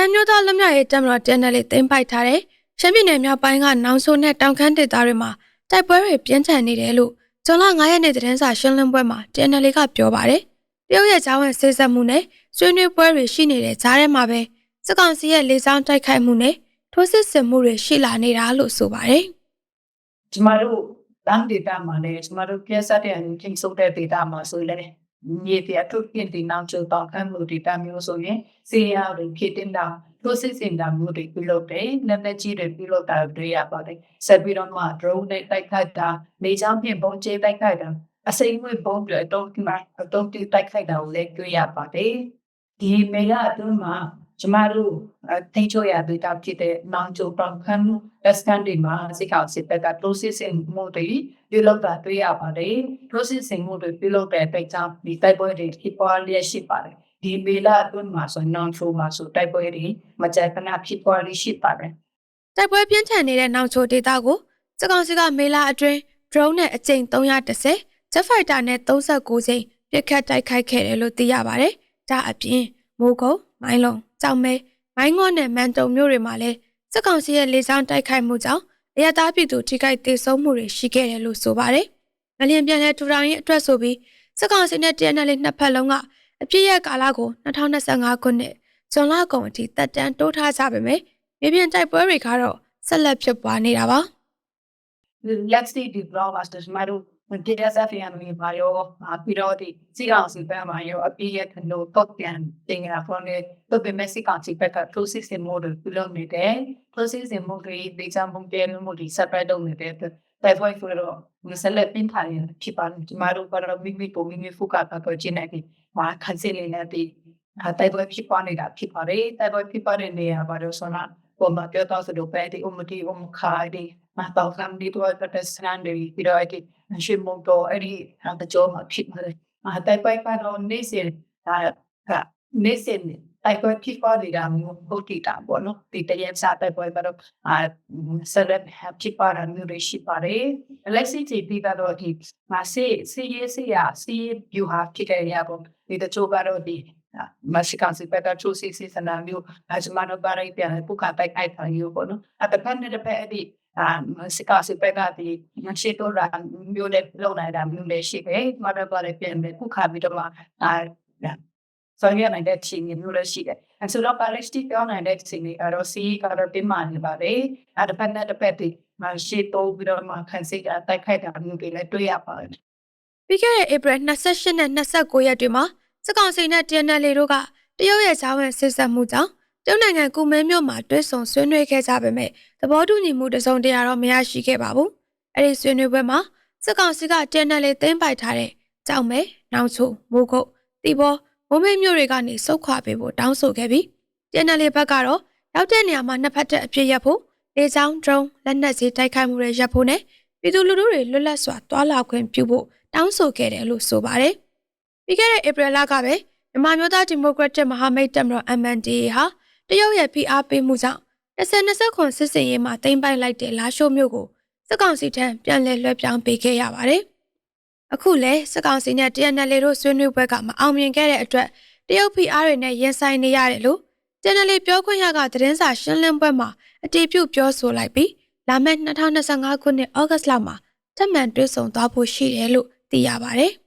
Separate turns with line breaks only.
န်မျိုးသားလွတ်မြောက်ရေးတပ်မတော်တင်နယ်လေးသိမ်းပိုက်ထားတဲ့ရှမ်းပြည်နယ်မြောက်ပိုင်းကနောင်ဆိုနဲ့တောင်ခမ်းဒေသတွေမှာတိုက်ပွဲတွေပြင်းထန်နေတယ်လို့ဇွန်လ9ရက်နေ့သတင်းစာရှင်းလင်းပွဲမှာတင်နယ်လေးကပြောပါတယ်။တရုတ်ရဲ့ဂျာဝန်ဆေးဆက်မှုနဲ့ဆွေးနွေးပွဲတွေရှိနေတဲ့ကြားထဲမှာပဲစစ်ကောင်စီရဲ့လေကြောင်းတိုက်ခိုက်မှုနဲ့ထိုးစစ်ဆင်မှုတွေရှိလာနေတာလို့ဆိုပါတယ်။
ကျမတို့တန်းဒေတာမှာလည်းကျမတို့ပြည့်စက်တဲ့အရင်ချိန်စုတဲ့ဒေတာမှာဆိုလည်း မြေပြအထုပ်ပြင်တင်အောင်ကျတော့ခံမှုဒေတာမျိုးဆိုရင်စီရီယာတွေဖြစ်တင်တာထိုးစစ်ဆင်တာမျိုးတွေပြုလုပ်တယ်။လက်လက်ကြီးတွေပြုလုပ်တာတွေ့ရပါတယ်။ဆက်ပြီးတော့မှ drone နဲ့တိုက်ခိုက်တာနေချောင်းပြင်ပုံကျဲတိုက်ခိုက်တာအစိမ်းဝေးပုံတွေတော့ဒီမှာတော့ဒီတိုက်ခိုက်တာကိုလည်းတွေ့ရပါတယ်။ဒီမေရအတွင်းမှာ ကျမတို့တင်ချိုရဒေတာဖြစ်တဲ့နောင်ကျုံတောင်ခမ်းလက်စကန်ဒီမှာစိတ်ကောက်စစ်တပ်က process မှုတွေပြုလုပ်တာတွေ့ရပါတယ်။ process မှုတွေပြုလုပ်တဲ့အတွက်ကြောင့်ဒီတိုက်ပွဲတွေဖြစ်ပေါ်လျက်ရှိပါတယ်။ဒီမေလာအတွင်းမှာဆိုနောင်ချိုမှာဆိုတိုက်ပွဲတွေမကြခဏဖြစ်ပေါ်ရရှိပါတယ်
တိုက်ပွဲပြင်းထန်နေတဲ့နောင်ချိုဒေသကိုစစ်ကောင်စီကမေလာအတွင်း drone နဲ့အကြိမ်310 jet fighter နဲ့39ကြိမ်ပစ်ခတ်တိုက်ခိုက်ခဲ့တယ်လို့သိရပါတယ်။ဒါအပြင်မိုးကုတ်မိုင်းလုံး ကြောင်မဲမိုင်းငေါနဲ့မန်တုံမြို့တွေမှာလည်းစစ်ကောင်စီရဲ့လေကြောင်းတိုက်ခိုက်မှုကြောင့်အရတားပြည်သူထိခိုက်ဒေဆုံးမှုတွေရှိခဲ့တယ်လို့ဆိုပါတယ်။ငလျင်ပြန်လဲထူထောင်ရေးအတွက်ဆိုပြီးစစ်ကောင်စီနဲ့ TNL နှစ်ဖက်လုံးကအပြည့်ရဲ့ကာလကို2025ခုနှစ်ဇွန်လကုန်အထိတက်တန်းတိုးထားကြပါမယ်။မြေပြင်တိုက်ပွဲတွေကတော့ဆက်လက်ဖြစ်ပွားနေတာပါ
let's see the bloggers တို့မတို့ DSF ရနေပါရောပြီးတော့ဒီစီအောင်စီပန်းမှာရောအပြည့်ရဲ့ကလို့တော့ပြန်တင်ရဖုန်းနဲ့တော့ဒီ Mexican စီပက်က process model ပြုလုပ်နေတယ် process model ဒီစံပုံပြမှုဒီ separate လုပ်နေတဲ့တိုက်ပွဲဆိုတော့မစလက်ပင်ထိုင်ဖြစ်ပါဒီမှာတော့ကတော့မိမိပုံမိမိဖုကတာတော့ကျင်းနေပြီမှာခန်းစလေးနဲ့ဒီတိုက်ပွဲဖြစ်ပွားနေတာဖြစ်ပါတယ်တိုက်ပွဲဖြစ်ပွားတဲ့နေရာပါတော့ဆိုတော့ ပုံမှန်ပြောတော့ဆိုတော့ပဲဒီ umti um khai ဒီမတော်ကံဒီတော့တက်စရန်ဒီပြီးတော့ဒီရှိမုံတော့အဲ့ဒီတကြောမှာဖြစ်ပါတယ်မတိုက်ပွဲကတော့နေစဉ်ဒါကနေစဉ်တိုက်ပွဲဖြစ်ပွားနေတာမျိုးဟုတ်တည်တာပေါ့နော်ဒီတရက်စားတိုက်ပွဲကတော့အာဆက်လက်ဖြစ်ပွားတာမျိုးတွေရှိပါတယ်လက်ရှိချိန်ပြီးတော့ဒီမဆေးဆေးရဆေးရဆေး you have ဖြစ်တဲ့ရပေါ့ဒီတချို့ကတော့ဒီ မရှိကန်စီပတာချိုစီစီစနာမျိုးအစမနဘာရိပြန်ပုကတိုက်အိုက်ဖာယူပေါ့နော်အတပန်တဲ့ပဲအဲ့ဒီအာစကားစပက်ကဒီမရှိတော့ရာမျိုးနဲ့လုံနိုင်တာမျိုးလည်းရှိတယ်မတော်ပါလေပြန်ပဲပုခါပြီးတော့အာဆောင်ရနိုင်တဲ့ချင်းမျိုးလည်းရှိတယ်အဲဆိုတော့ပါလက်စတီပြောင်းနိုင်တဲ့ချင်းတွေအတော့စီကတော့တင်မာနေပါလေအတပန်တဲ့ပဲဒီမရှိတော့ပြီးတော့မှခန်းစိတ်တိုက်ခိုက်တာမျိုးတွေလည်းတွေ့ရပါတယ်။
ပြီးခဲ့တဲ့ဧပြီ28နဲ့29ရက်တွေမှာ စစ်ကောင်စီနဲ့ TNL တို့ကတရုတ်ရဲ့ဂျာဝန်စစ်ဆက်မှုကြောင့်တရုတ်နိုင်ငံကူမင်းမြို့မှာတွဲဆုံဆွေးနွေးခဲ့ကြပေမဲ့သဘောတူညီမှုတစုံတရာတော့မရရှိခဲ့ပါဘူး။အဲ့ဒီဆွေးနွေးပွဲမှာစစ်ကောင်စီက TNL သိမ်းပိုက်ထားတဲ့ကြောင်မဲ၊နောင်ချို၊မိုးကုတ်၊တီဘောမိုးမိတ်မြို့တွေကနေစုတ်ခွာပေးဖို့တောင်းဆိုခဲ့ပြီး TNL ဘက်ကတော့ရောက်တဲ့နေရာမှာနှစ်ဖက်တက်အပြစ်ရပ်ဖို့လေကြောင်း drone လက်နက်စီတိုက်ခိုက်မှုတွေရပ်ဖို့နဲ့ပြည်သူလူထုတွေလွတ်လပ်စွာတွာလာခွင့်ပြုဖို့တောင်းဆိုခဲ့တယ်လို့ဆိုပါတယ်။ ပြီးခဲ့တဲ့ဧပြီလကပဲမြန်မာမျိုးသားဒီမိုကရက်တစ်မဟာမိတ်တပ်မတော် MNDAA ဟာတရုတ်ရဲ့ဖိအားပေးမှုကြောင့်2020ခုစစ်စင်ရေးမှာတင်ပိုက်လိုက်တဲ့လာရှိုးမြို့ကိုစစ်ကောင်စီထံပြန်လည်လွှဲပြောင်းပေးခဲ့ရပါတယ်။အခုလဲစစ်ကောင်စီနဲ့ TNL တို့ဆွေးနွေးပွဲကမအောင်မြင်ခဲ့တဲ့အတွက်တရုတ်ဖိအားတွေနဲ့ရင်ဆိုင်နေရတယ်လို့ TNL ပြောခွင့်ရကသတင်းစာရှင်းလင်းပွဲမှာအတည်ပြုပြောဆိုလိုက်ပြီးလာမယ့်2025ခုနှစ်ဩဂတ်လမှာထပ်မံတွဲဆုံသွားဖို့ရှိတယ်လို့သိရပါတယ်။